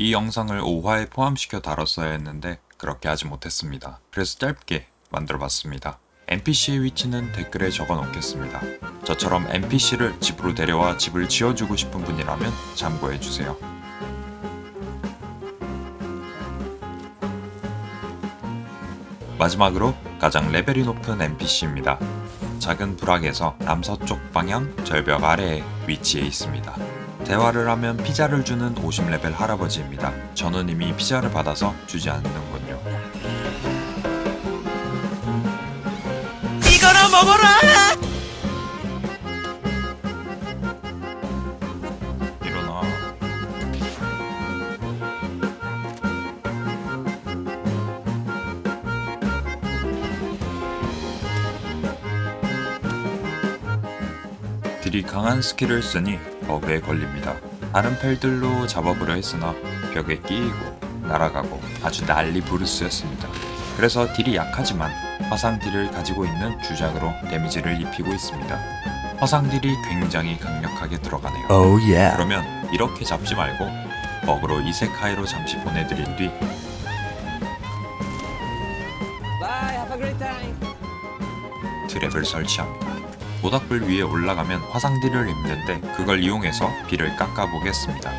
이 영상을 5화에 포함시켜 다뤘어야 했는데 그렇게 하지 못했습니다. 그래서 짧게 만들어 봤습니다. NPC의 위치는 댓글에 적어 놓겠습니다. 저처럼 NPC를 집으로 데려와 집을 지어주고 싶은 분이라면 참고해 주세요. 마지막으로 가장 레벨이 높은 NPC입니다. 작은 부락에서 남서쪽 방향 절벽 아래에 위치해 있습니다. 대화를 하면 피자를 주는 50레벨 할아버지입니다. 저는 이미 피자를 받아서 주지 않는군요. 이거나 먹어라! 딜이 강한 스킬을 쓰니 버그에 걸립니다. 다른 펠들로 잡아보려 했으나 벽에 끼이고 날아가고 아주 난리 부르스였습니다. 그래서 딜이 약하지만 화상 딜을 가지고 있는 주작으로 데미지를 입히고 있습니다. 화상 딜이 굉장히 강력하게 들어가네요. Oh yeah. 그러면 이렇게 잡지 말고 버그로 이세카이로 잠시 보내드린 뒤 Bye. 트랩을 설치합니다. 모닥불 위에 올라가면 화상딜을 입는데 그걸 이용해서 비를 깎아보겠습니다.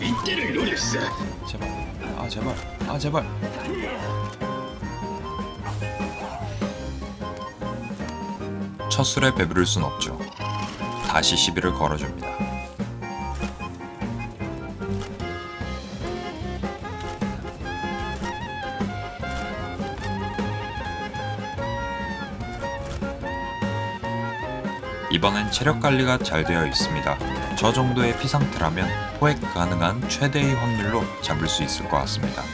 이때를 노렸어. 제발, 아 제발, 아 제발. 첫 술에 배부를 순 없죠. 다시 시비를 걸어줍니다. 이번엔 체력 관리가 잘 되어 있습니다. 저 정도의 피 상태라면 포획 가능한 최대의 확률로 잡을 수 있을 것 같습니다.